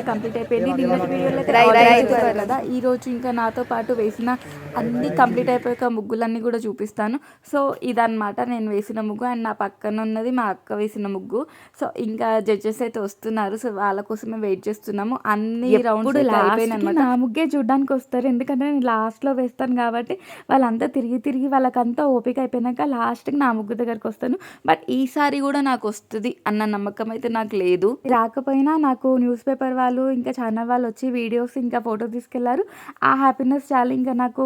అయితే కంప్లీట్ అయిపోయింది. నిన్నటి వీడియోలో అయితే కదా? ఈ రోజు ఇంకా నాతో పాటు వేసిన అన్ని కంప్లీట్ అయిపోయాక ముగ్గులన్నీ కూడా చూపిస్తాను. సో ఇదన్నమాట. నేను వేసిన ముగ్గు అండ్ నా పక్కన ఉన్నది మా అక్క వేసిన ముగ్గు. సో ఇంకా జడ్జెస్ అయితే వస్తున్నారు. సో వాళ్ళ కోసమే వెయిట్ చేస్తున్నాము. అన్ని రౌండ్స్ అయిపోయినాయి నా ముగ్గే చూడడానికి వస్తారు. ఎందుకంటే నేను లాస్ట్లో వేస్తాను కాబట్టి వాళ్ళంతా తిరిగి తిరిగి వాళ్ళకంతా ఓపిక అయిపోయినాక లాస్ట్కి నా ముగ్గు దగ్గరకు వస్తాను. బట్ ఈసారి కూడా నాకు వస్తుంది అన్న నమ్మకం అయితే నాకు లేదు. రాకపోయినా నాకు న్యూస్ పేపర్ వాళ్ళు ఇంకా ఛానల్ వాళ్ళు వచ్చి వీడియోస్ ఇంకా ఫోటో తీసుకెళ్ళారు. ఆ హ్యాపీనెస్ చాలు ఇంకా నాకు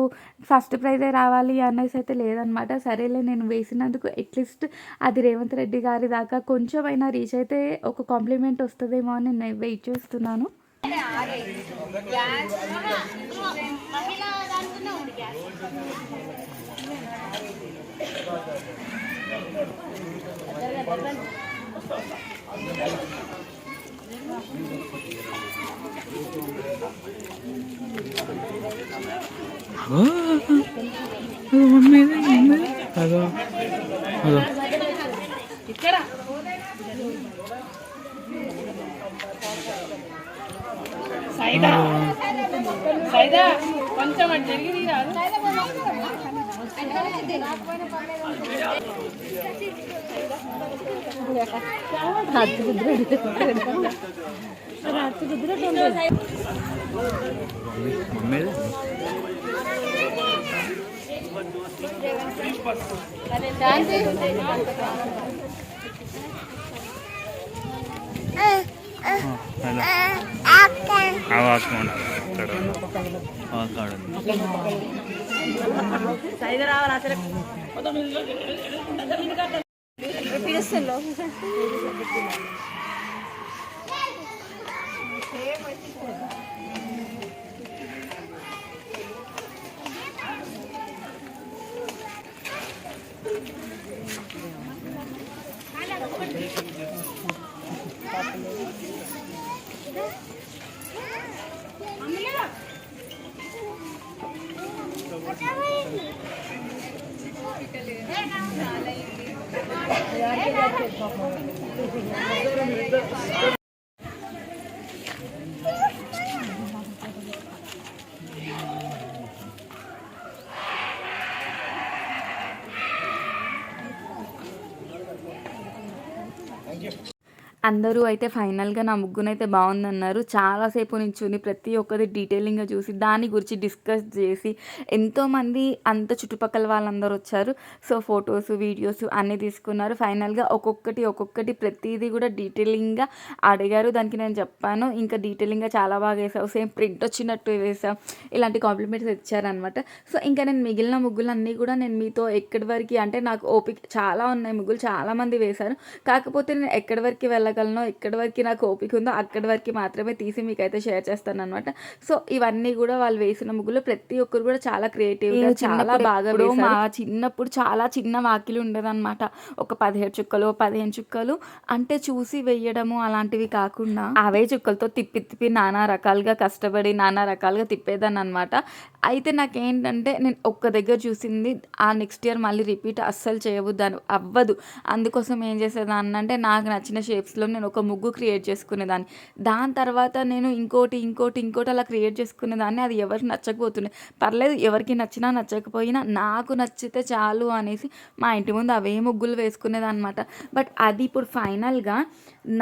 ఫస్ట్ ప్రైజే రావాలి అనేసి అయితే లేదనమాట. సరేలే నేను వేసినందుకు అట్లీస్ట్ అది రేవంత్ రెడ్డి గారి దాకా కొంచెం అయినా రీచ్ అయితే ఒక కాంప్లిమెంట్ వస్తుందేమో అని నేను వెయిట్ చేస్తున్నాను. అదో సైదా సైదా కొంచెం అటు జరిగి రాదు మమ్మీ ఆవాకం అక్కడ సైదా రావాలి అసలు. Gracias. అందరూ అయితే ఫైనల్గా నా ముగ్గునైతే బాగుందన్నారు చాలాసేపు నించుని ప్రతి ఒక్కరి డీటెయిలింగ్గా చూసి దాని గురించి డిస్కస్ చేసి ఎంతోమంది అంత చుట్టుపక్కల వాళ్ళందరూ వచ్చారు. సో ఫొటోస్ వీడియోస్ అన్నీ తీసుకున్నారు. ఫైనల్గా ఒక్కొక్కటి ఒక్కొక్కటి ప్రతిదీ కూడా డీటెయిలింగ్గా అడిగారు. దానికి నేను చెప్పాను. ఇంకా డీటెయిలింగ్గా చాలా బాగా వేసావు. సేమ్ ప్రింట్ వచ్చినట్టు వేసావు. ఇలాంటి కాంప్లిమెంట్స్ ఇచ్చారనమాట సో ఇంకా నేను మిగిలిన ముగ్గులన్నీ కూడా నేను మీతో ఎక్కడి వరకు అంటే నాకు ఓపిక చాలా ఉన్నాయి ముగ్గులు. చాలామంది వేశారు. కాకపోతే నేను ఎక్కడి వరకు వెళ్ళగలను ఎక్కడి వరకు నాకు ఓపిక ఉందో అక్కడి వరకు మాత్రమే తీసి మీకైతే షేర్ చేస్తాను అనమాట సో ఇవన్నీ కూడా వాళ్ళు వేసిన ముగ్గులు ప్రతి ఒక్కరు కూడా చాలా క్రియేటివ్గా చాలా బాగా మా చిన్నప్పుడు చాలా చిన్న వాకిలి ఉండేదన్నమాట. ఒక పదిహేడు చుక్కలు పదిహేను చుక్కలు అంటే చూసి వేయడము అలాంటివి కాకుండా అవే చుక్కలతో తిప్పి తిప్పి నానా రకాలుగా కష్టపడి నానా రకాలుగా తిప్పేదాన్ని అనమాట అయితే నాకేంటంటే నేను ఒక్క దగ్గర చూసింది ఆ నెక్స్ట్ ఇయర్ మళ్ళీ రిపీట్ అస్సలు చేయవద్దాను అవ్వదు. అందుకోసం ఏం చేసేదాన్ని అంటే నాకు నచ్చిన షేప్స్లో నేను ఒక ముగ్గు క్రియేట్ చేసుకునేదాన్ని. దాని తర్వాత నేను ఇంకోటి ఇంకోటి ఇంకోటి అలా క్రియేట్ చేసుకునేదాన్ని. అది ఎవరికి నచ్చకపోతుండే. పర్లేదు ఎవరికి నచ్చినా నచ్చకపోయినా నాకు నచ్చితే చాలు అనేసి మా ఇంటి ముందు అవే ముగ్గులు వేసుకునేదన్నమాట. బట్ అది ఇప్పుడు ఫైనల్గా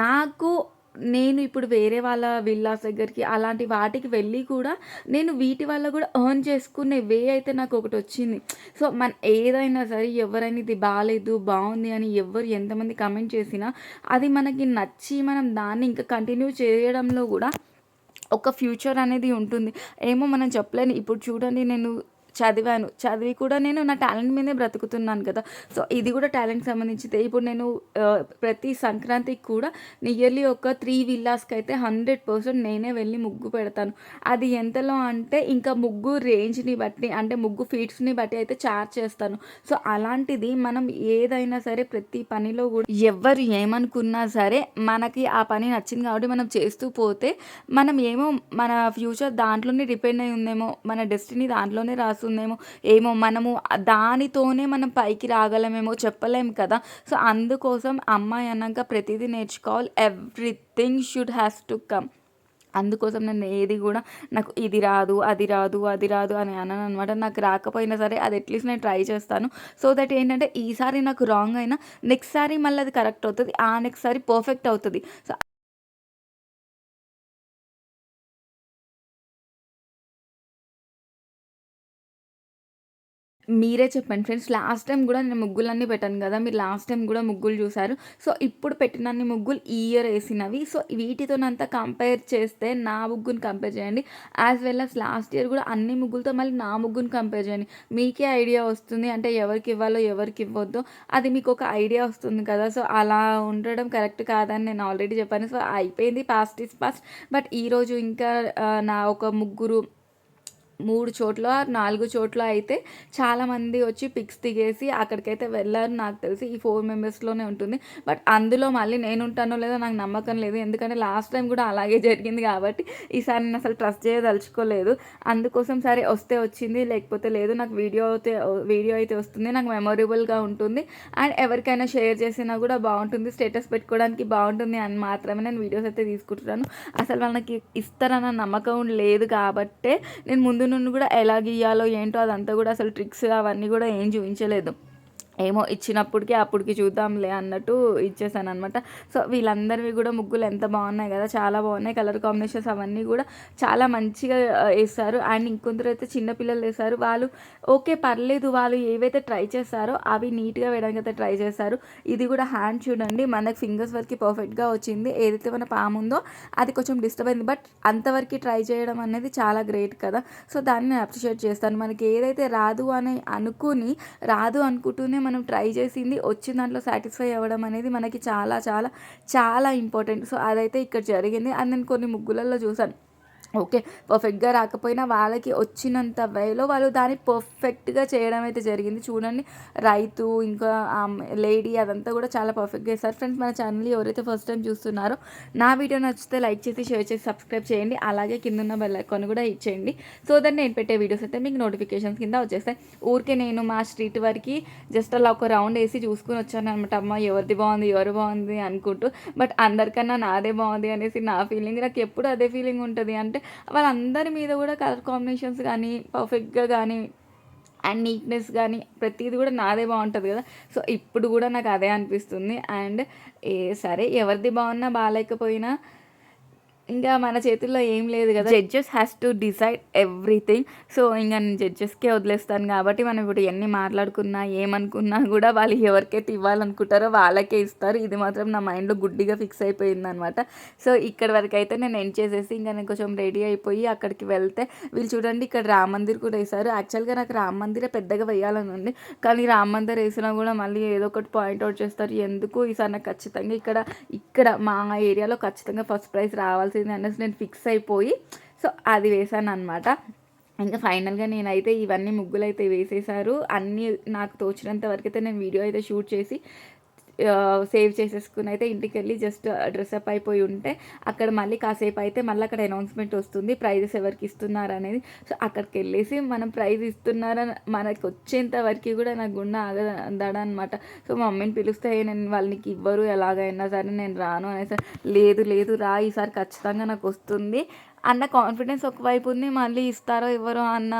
నాకు నేను ఇప్పుడు వేరే వాళ్ళ విల్లాస్ దగ్గరికి అలాంటి వాటికి వెళ్ళి కూడా నేను వీటి వల్ల కూడా ఎర్న్ చేసుకునే వే అయితే నాకు ఒకటి వచ్చింది. సో మన ఏదైనా సరే ఎవరైనా ఇది బాగాలేదు బాగుంది అని ఎవరు ఎంతమంది కమెంట్ చేసినా అది మనకి నచ్చి మనం దాన్ని ఇంకా కంటిన్యూ చేయడంలో కూడా ఒక ఫ్యూచర్ అనేది ఉంటుంది. ఏమో మనం చెప్పలేను. ఇప్పుడు చూడండి నేను చదివాను. చదివి కూడా నేను నా టాలెంట్ మీదే బ్రతుకుతున్నాను కదా. సో ఇది కూడా టాలెంట్ సంబంధించితే ఇప్పుడు నేను ప్రతి సంక్రాంతికి కూడా నియర్లీ ఒక త్రీ విల్లాస్కి అయితే హండ్రెడ్ పర్సెంట్ నేనే వెళ్ళి ముగ్గు పెడతాను. అది ఎంతలో అంటే ఇంకా ముగ్గు రేంజ్ని బట్టి అంటే ముగ్గు ఫీట్స్ని బట్టి అయితే చార్జ్ చేస్తాను. సో అలాంటిది మనం ఏదైనా సరే ప్రతి పనిలో కూడా ఎవరు ఏమనుకున్నా సరే మనకి ఆ పని నచ్చింది కాబట్టి మనం చేస్తూ పోతే మనం ఏమో మన ఫ్యూచర్ దాంట్లోనే డిపెండ్ అయి ఉందేమో మన డెస్టినీ దాంట్లోనే వస్తుందేమో ఏమో మనము దానితోనే మనం పైకి రాగలమేమో చెప్పలేం కదా. సో అందుకోసం అమ్మాయి అన్నాక ప్రతిదీ నేర్చుకోవాలి. Everything should has to come అందుకోసం నేను ఏది కూడా నాకు ఇది రాదు అది రాదు అది రాదు అని అన్నాను అనమాట. నాకు రాకపోయినా సరే అది అట్లీస్ట్ నేను ట్రై చేస్తాను. సో దట్ ఏంటంటే ఈసారి నాకు రాంగ్ అయినా నెక్స్ట్ సారి మళ్ళీ అది కరెక్ట్ అవుతుంది ఆ నెక్స్ట్ సారి పర్ఫెక్ట్ అవుతుంది. సో మీరే చెప్పండి ఫ్రెండ్స్. లాస్ట్ టైం కూడా నేను ముగ్గులన్నీ పెట్టాను కదా మీరు లాస్ట్ టైం కూడా ముగ్గులు చూసారు. సో ఇప్పుడు పెట్టినన్ని ముగ్గులు ఈ ఇయర్ వేసినవి. సో వీటితోనంతా కంపేర్ చేస్తే నా ముగ్గుని కంపేర్ చేయండి. As well as last year కూడా అన్ని ముగ్గులతో మళ్ళీ నా ముగ్గుని కంపేర్ చేయండి. మీకే ఐడియా వస్తుంది. అంటే ఎవరికి ఇవ్వాలో ఎవరికి ఇవ్వద్దో అది మీకు ఒక ఐడియా వస్తుంది కదా. సో అలా ఉండడం కరెక్ట్ కాదని నేను ఆల్రెడీ చెప్పాను. సో అయిపోయింది పాస్ట్ ఇస్ పాస్ట్ బట్ ఈరోజు ఇంకా నా ఒక ముగ్గురు మూడు చోట్ల నాలుగు చోట్ల అయితే చాలామంది వచ్చి పిక్స్ దిగేసి అక్కడికైతే వెళ్ళారు నాకు తెలిసి. ఈ ఫోర్ మెంబర్స్లోనే ఉంటుంది. బట్ అందులో మళ్ళీ నేను ఉంటానో లేదో నాకు నమ్మకం లేదు. ఎందుకంటే లాస్ట్ టైం కూడా అలాగే జరిగింది కాబట్టి ఈసారి నేను అసలు ట్రస్ట్ చేయదలుచుకోలేదు. అందుకోసం సరే వస్తే వచ్చింది. లేకపోతే లేదు నాకు వీడియో అయితే వీడియో అయితే వస్తుంది. నాకు మెమొరబుల్గా ఉంటుంది. అండ్ ఎవరికైనా షేర్ చేసినా కూడా బాగుంటుంది. స్టేటస్ పెట్టుకోవడానికి బాగుంటుంది అని మాత్రమే నేను వీడియోస్ అయితే తీసుకుంటున్నాను. అసలు వాళ్ళకి ఇస్తారన్న నమ్మకం లేదు కాబట్టే నేను ముందు నుండి కూడా ఎలా గీయాలో ఏంటో అదంతా కూడా అసలు ట్రిక్స్ అవన్నీ కూడా ఏం చూపించలేదు. ఏమో ఇచ్చినప్పటికీ అప్పటికి చూద్దాంలే అన్నట్టు ఇచ్చేసాను అనమాట సో వీళ్ళందరివి కూడా ముగ్గులు ఎంత బాగున్నాయి కదా చాలా బాగున్నాయి. కలర్ కాంబినేషన్స్ అవన్నీ కూడా చాలా మంచిగా వేస్తారు అండ్ ఇంకొందరు అయితే చిన్నపిల్లలు వేస్తారు వాళ్ళు ఓకే పర్లేదు. వాళ్ళు ఏవైతే ట్రై చేస్తారో అవి నీట్గా వేయడానికి అయితే ట్రై చేస్తారు ఇది కూడా హ్యాండ్ చూడండి. మనకు ఫింగర్స్ వరకు పర్ఫెక్ట్గా వచ్చింది. ఏదైతే మన పాము ఉందో అది కొంచెం డిస్టర్బ్ అయింది. బట్ అంతవరకు ట్రై చేయడం అనేది చాలా గ్రేట్ కదా. సో దాన్ని నేను అప్రిషియేట్ చేస్తాను. మనకి ఏదైతే రాదు అని అనుకుని రాదు అనుకుంటూనే మనం ట్రై చేసింది వచ్చిన దాంట్లో సాటిస్ఫై అవ్వడం అనేది మనకి చాలా చాలా చాలా ఇంపార్టెంట్. సో అదైతే ఇక్కడ జరిగింది. అండ్ నేను కొన్ని ముగ్గులలో చూసాను. ఓకే పర్ఫెక్ట్గా రాకపోయినా వాళ్ళకి వచ్చినంత వేలో వాళ్ళు దాన్ని పర్ఫెక్ట్గా చేయడం అయితే జరిగింది. చూడండి రైతు ఇంకా లేడీ అదంతా కూడా చాలా పర్ఫెక్ట్గా ఇస్తారు ఫ్రెండ్స్ మన ఛానల్ ఎవరైతే ఫస్ట్ టైం చూస్తున్నారో నా వీడియో నచ్చితే లైక్ చేసి షేర్ చేసి సబ్స్క్రైబ్ చేయండి. అలాగే కింద ఉన్న బెల్ ఐకాన్ కూడా ఇచ్చేయండి సో దట్ నేను పెట్టే వీడియోస్ అయితే మీకు నోటిఫికేషన్స్ కింద వచ్చేస్తాయి. ఊరికే నేను మా స్ట్రీట్ వరకు జస్ట్ అలా ఒక రౌండ్ వేసి చూసుకుని వచ్చాను అనమాట అమ్మ ఎవరిది బాగుంది ఎవరు బాగుంది అనుకుంటూ. బట్ అందరికన్నా నాదే బాగుంది అనేసి నా ఫీలింగ్ నాకు ఎప్పుడు అదే ఫీలింగ్ ఉంటుంది అంటే వాళ్ళందరి మీద కూడా కలర్ కాంబినేషన్స్ కానీ పర్ఫెక్ట్గా కానీ అండ్ నీట్నెస్ కానీ ప్రతిదీ కూడా నాదే బాగుంటుంది కదా. సో ఇప్పుడు కూడా నాకు అదే అనిపిస్తుంది. అండ్ ఏ సరే ఎవరిది బాగున్నా బాగాలేకపోయినా ఇంకా మన చేతుల్లో ఏం లేదు కదా. Judges has to decide everything so ఇంకా నేను జడ్జెస్కే వదిలేస్తాను కాబట్టి మనం ఇప్పుడు ఎన్ని మాట్లాడుకున్నా ఏమనుకున్నా కూడా వాళ్ళు ఎవరికైతే ఇవ్వాలనుకుంటారో వాళ్ళకే ఇస్తారు. ఇది మాత్రం నా మైండ్లో గుడ్డిగా ఫిక్స్ అయిపోయింది అనమాట సో ఇక్కడ వరకు అయితే నేను ఎండ్ చేసేసి ఇంకా నేను కొంచెం రెడీ అయిపోయి అక్కడికి వెళ్తే వీళ్ళు చూడండి ఇక్కడ రామ మందిర్ కూడా వేశారు. యాక్చువల్గా నాకు రామ మందిరే పెద్దగా వేయాలని ఉంది. కానీ రామ మందిర్ వేసినా కూడా మళ్ళీ ఏదో ఒకటి పాయింట్అవుట్ చేస్తారు. ఎందుకు? ఈసారి నాకు ఖచ్చితంగా ఇక్కడ ఇక్కడ మా ఏరియాలో ఖచ్చితంగా ఫస్ట్ ప్రైజ్ రావాల్సింది అనేసి నేను ఫిక్స్ అయిపోయి సో అది వేసాను అనమాట ఇంకా ఫైనల్గా నేనైతే ఇవన్నీ ముగ్గులు అయితే వేసేసారు అన్నీ నాకు తోచినంత వరకు అయితే నేను వీడియో అయితే షూట్ చేసి సేవ్ చేసేసుకుని అయితే ఇంటికి వెళ్ళి జస్ట్ డ్రెస్అప్ అయిపోయి ఉంటే అక్కడ మళ్ళీ కాసేపు అయితే మళ్ళీ అక్కడ అనౌన్స్మెంట్ వస్తుంది ప్రైజెస్ ఎవరికి ఇస్తున్నారు అనేది. సో అక్కడికి వెళ్ళేసి మనం ప్రైజ్ ఇస్తున్నారని మనకు వచ్చేంత వరకు కూడా నాకు గుండె ఆగదడ అనమాట సో మా మమ్మీని పిలిస్తే నేను వాళ్ళకి ఇవ్వరు ఎలాగైనా సరే నేను రాను అనేసి. లేదు లేదు రా ఈసారి ఖచ్చితంగా నాకు వస్తుంది అన్న కాన్ఫిడెన్స్ ఒకవైపు ఉంది మళ్ళీ ఇస్తారో ఇవ్వరో అన్న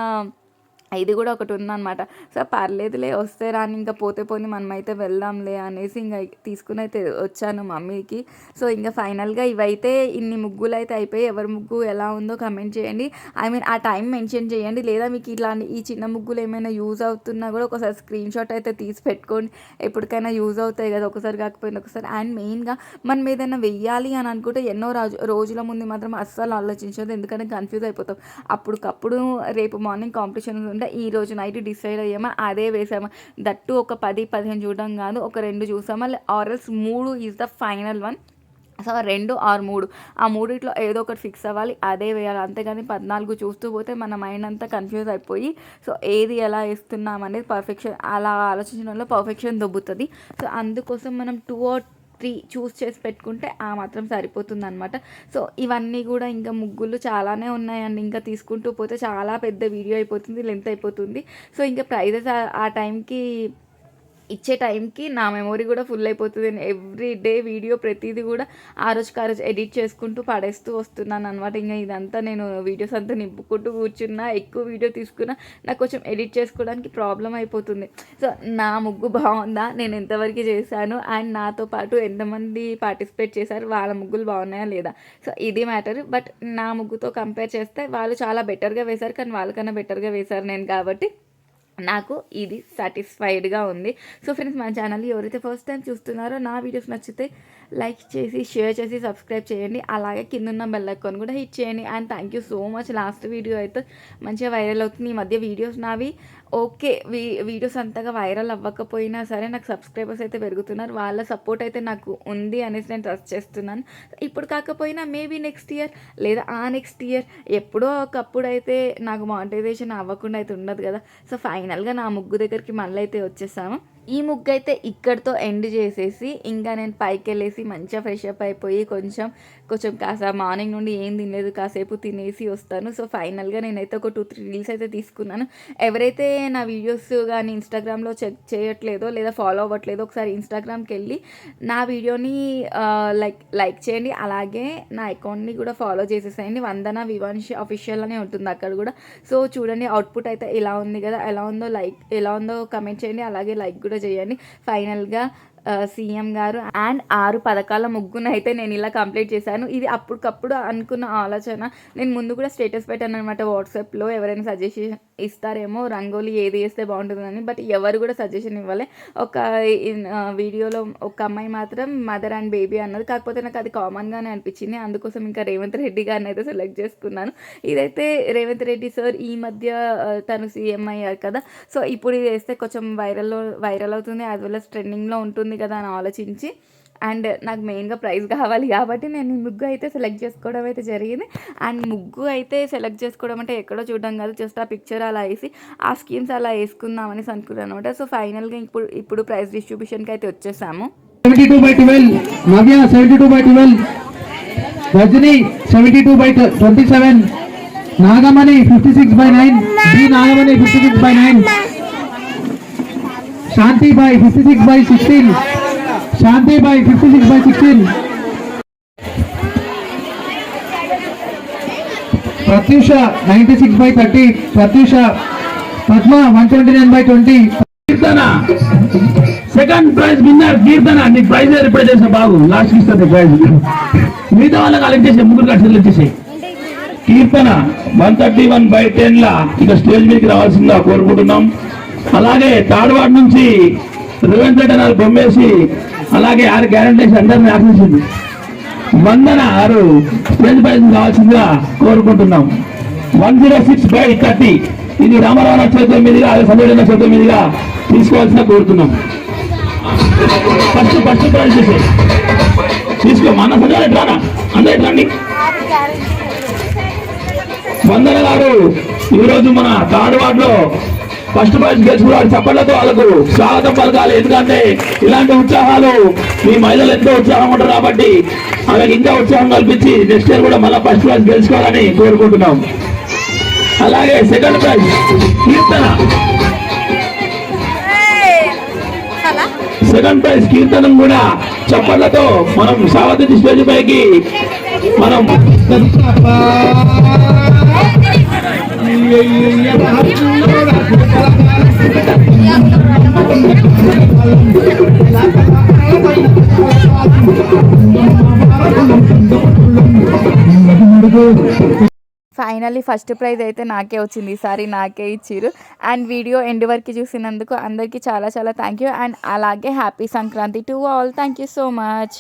ఇది కూడా ఒకటి ఉందన్నమాట. సో పర్లేదులే వస్తే రాని ఇంకా పోతే పోని మనమైతే వెళ్దాంలే అనేసి ఇంకా తీసుకుని అయితే వచ్చాను మమ్మీకి. సో ఇంకా ఫైనల్గా ఇవైతే ఇన్ని ముగ్గులు అయితే అయిపోయి ఎవరి ముగ్గు ఎలా ఉందో కమెంట్ చేయండి. ఐ మీన్ ఆ టైం మెన్షన్ చేయండి. లేదా మీకు ఇట్లాంటి ఈ చిన్న ముగ్గులు ఏమైనా యూజ్ అవుతున్నా కూడా ఒకసారి స్క్రీన్ షాట్ అయితే తీసి పెట్టుకోండి. ఎప్పటికైనా యూజ్ అవుతాయి కదా ఒకసారి కాకపోయినా ఒకసారి. అండ్ మెయిన్గా మనం ఏదైనా వెయ్యాలి అని అనుకుంటే ఎన్నో రోజు రోజుల ముందు మాత్రం అస్సలు ఆలోచించదు ఎందుకంటే కన్ఫ్యూజ్ అయిపోతాం. అప్పటికప్పుడు రేపు మార్నింగ్ కాంపిటీషన్ ఉంటే ఈ రోజు నైట్ డిసైడ్ అయ్యామా? అదే వేసామా. దట్టు ఒక పది పదిహేను చూడడం కాదు ఒక రెండు చూసామా? ఆర్ఎల్స్ మూడు is the final one so రెండు ఆరు మూడు. ఆ మూడిట్లో ఏదో ఒకటి ఫిక్స్ అవ్వాలి అదే వేయాలి. అంతేగాని పద్నాలుగు చూస్తూ పోతే మన మైండ్ అంతా కన్ఫ్యూజ్ అయిపోయి సో ఏది ఎలా వేస్తున్నాం అనేది పర్ఫెక్షన్ అలా ఆలోచించడంలో పర్ఫెక్షన్ దొబ్బుతుంది. సో అందుకోసం మనం టూ ఆర్ త్రీ చూస్ చేసి పెట్టుకుంటే ఆ మాత్రం సరిపోతుంది అనమాట సో ఇవన్నీ కూడా ఇంకా ముగ్గులు చాలానే ఉన్నాయండి. ఇంకా తీసుకుంటూ పోతే చాలా పెద్ద వీడియో అయిపోతుంది లెంత్ అయిపోతుంది. సో ఇంకా ప్రైజెస్ ఆ టైంకి ఇచ్చే టైంకి నా మెమొరీ కూడా ఫుల్ అయిపోతుంది. ఎవ్రీ డే వీడియో ప్రతిదీ కూడా ఆ రోజుకి ఆ రోజు ఎడిట్ చేసుకుంటూ పడేస్తూ వస్తున్నాను అనమాట ఇంకా ఇదంతా నేను వీడియోస్ అంతా నింపుకుంటూ కూర్చున్నా ఎక్కువ వీడియో తీసుకున్నా నాకు కొంచెం ఎడిట్ చేసుకోవడానికి ప్రాబ్లం అయిపోతుంది. సో నా ముగ్గు బాగుందా? నేను ఎంతవరకు చేశాను? అండ్ నాతో పాటు ఎంతమంది పార్టిసిపేట్ చేశారు? వాళ్ళ ముగ్గులు బాగున్నాయా లేదా? సో ఇది మ్యాటర్. బట్ నా ముగ్గుతో కంపేర్ చేస్తే వాళ్ళు చాలా బెటర్గా వేశారు. కానీ వాళ్ళకన్నా బెటర్గా వేశారు నేను కాబట్టి. నాకు ఇది సాటిస్ఫైడ్గా ఉంది. సో ఫ్రెండ్స్ మా ఛానల్ ఎవరైతే ఫస్ట్ టైం చూస్తున్నారో నా వీడియోస్ నచ్చితే లైక్ చేసి షేర్ చేసి సబ్స్క్రైబ్ చేయండి. అలాగే కింద ఉన్న బెల్ ఐకాన్ కూడా హిట్ చేయండి. And thank you so much last video అయితే మంచిగా వైరల్ అవుతుంది. ఈ మధ్య వీడియోస్ నావి ఓకే. వీ వీడియోస్ అంతగా వైరల్ అవ్వకపోయినా సరే నాకు సబ్స్క్రైబర్స్ అయితే పెరుగుతున్నారు. వాళ్ళ సపోర్ట్ అయితే నాకు ఉంది అనేసి నేను ట్రస్ట్ చేస్తున్నాను. ఇప్పుడు కాకపోయినా మేబీ నెక్స్ట్ ఇయర్ లేదా ఆ నెక్స్ట్ ఇయర్ ఎప్పుడో ఒకప్పుడు అయితే నాకు మానిటైజేషన్ అవ్వకుండా అయితే ఉండదు కదా. సో ఫైనల్గా నా ముగ్గు దగ్గరికి మళ్ళీ అయితే వచ్చేసాము. ఈ ముగ్గు అయితే ఇక్కడితో ఎండ్ చేసేసి ఇంకా నేను పైకి వెళ్ళేసి మంచిగా ఫ్రెష్ అప్ అయిపోయి కొంచెం కొంచెం కాస్త మార్నింగ్ నుండి ఏం తినలేదు కాసేపు తినేసి వస్తాను. సో ఫైనల్గా నేనైతే ఒక టూ త్రీ రీల్స్ అయితే తీసుకున్నాను. ఎవరైతే నా వీడియోస్ కానీ ఇన్స్టాగ్రామ్లో చెక్ చేయట్లేదో లేదా ఫాలో అవ్వట్లేదో ఒకసారి ఇన్స్టాగ్రామ్కి వెళ్ళి నా వీడియోని లైక్ లైక్ చేయండి. అలాగే నా అకౌంట్ని కూడా ఫాలో చేసేసేయండి. వందన వివాన్ష్ అఫీషియల్ అనే ఉంటుంది అక్కడ కూడా. సో చూడండి అవుట్పుట్ అయితే ఎలా ఉంది కదా ఎలా ఉందో లైక్ ఎలా ఉందో కమెంట్ చేయండి. అలాగే లైక్ కూడా చేయండి. ఫైనల్గా సీఎం గారు. అండ్ ఆరు పథకాల ముగ్గును అయితే నేను ఇలా కంప్లీట్ చేశాను. ఇది అప్పటికప్పుడు అనుకున్న ఆలోచన. నేను ముందు కూడా స్టేటస్ పెట్టాను అనమాట వాట్సాప్లో ఎవరైనా సజెషన్ ఇస్తారేమో రంగోలీ ఏది వేస్తే బాగుంటుందని బట్ ఎవరు కూడా సజెషన్ ఇవ్వలే. ఒక ఇన్- వీడియోలో ఒక అమ్మాయి మాత్రం మదర్ అండ్ బేబీ అన్నది. కాకపోతే నాకు అది కామన్గానే అనిపించింది. అందుకోసం ఇంకా రేవంత్ రెడ్డి గారిని అయితే సెలెక్ట్ చేసుకున్నాను. ఇదైతే రేవంత్ రెడ్డి సార్ ఈ మధ్య తను సీఎం అయ్యారు కదా. సో ఇప్పుడు ఇది వేస్తే కొంచెం వైరల్లో వైరల్ అవుతుంది యాజ్ వెల్ అస్ ట్రెండింగ్లో ఉంటుంది కదా అని ఆలోచించి అండ్ నాకు మెయిన్గా ప్రైజ్ కావాలి కాబట్టి నేను ముగ్గు అయితే సెలెక్ట్ చేసుకోవడం అయితే జరిగింది. అండ్ ముగ్గు అయితే సెలెక్ట్ చేసుకోవడం అంటే ఎక్కడో చూడడం కాదు జస్ట్ ఆ పిక్చర్ అలా వేసి ఆ స్కీమ్స్ అలా వేసుకుందాం అనేసి అనుకున్నాను అనమాట సో ఫైనల్గా ఇప్పుడు ఇప్పుడు ప్రైజ్ డిస్ట్రిబ్యూషన్కి అయితే వచ్చేసాము. 72 by 12 Navya 72 by 12 Rajini 72 by 27 Nagamani 56 by 9 B Nagamani 56 by 9 Shanti Shanti by fifty six by sixteen. Pratyusha ninety six by thirty Pratyusha Padma one twenty nine by twenty. Keerthana. Second prize winner Keerthana. నీకు prize reply చేసిన బాగు? Last ఇస్తుంది praise మిగతా వాళ్ళకి collect చేసే ముగ్గురు కట్టలు వచ్చేసి Keerthana one thirty one by ten లా ఇక స్టేజ్ మీదకి రావాల్సిందిగా కోరుకుంటున్నాం. అలాగే తాడవాడ నుంచి రేవంత్ రెడ్డి గారు బొమ్మేసి అలాగే ఆరు గ్యారంటీస్ అందరిని ఆశించింది వందన ఆరు స్టేజ్ ప్రైజ్ కావాల్సిందిగా కోరుకుంటున్నాం. One zero six by thirty ఇది రామారావు చేతుల మీదుగా అదే సంజయ్ చేతుల మీదుగా తీసుకోవాల్సిన కోరుతున్నాం. ఫస్ట్ ఫస్ట్ ప్రైజ్ తీసుకో మన సంజయ్ రానా అందరూ రండి వందన గారు ఈరోజు మన థర్డ్ వార్డ్ ఫస్ట్ ప్రైజ్ గెలుచుకున్నారు చప్పట్లతో వాళ్ళకు స్వాగతం పలకాలి. ఎందుకంటే ఇలాంటి ఉత్సాహాలు మీ మహిళలు ఎంతో ఉత్సాహం ఉంటారు కాబట్టి ఆమెకి ఇంకా ఉత్సాహం కల్పించి నెక్స్ట్ ఇయర్ కూడా మళ్ళీ ఫస్ట్ ప్రైజ్ గెలుచుకోవాలని కోరుకుంటున్నాం. అలాగే second prize Keerthana. Second prize కీర్తనం కూడా చప్పట్లతో మనం సావతి స్టేజ్ పైకి మనం ఫైనల్లీ ఫస్ట్ ప్రైజ్ అయితే నాకే వచ్చింది. ఈసారి నాకే ఇచ్చిర్రు. అండ్ వీడియో ఎండ్ వరకు చూసినందుకు అందరికీ చాలా చాలా థ్యాంక్ యూ. అండ్ అలాగే happy Sankranti to all. Thank you so much.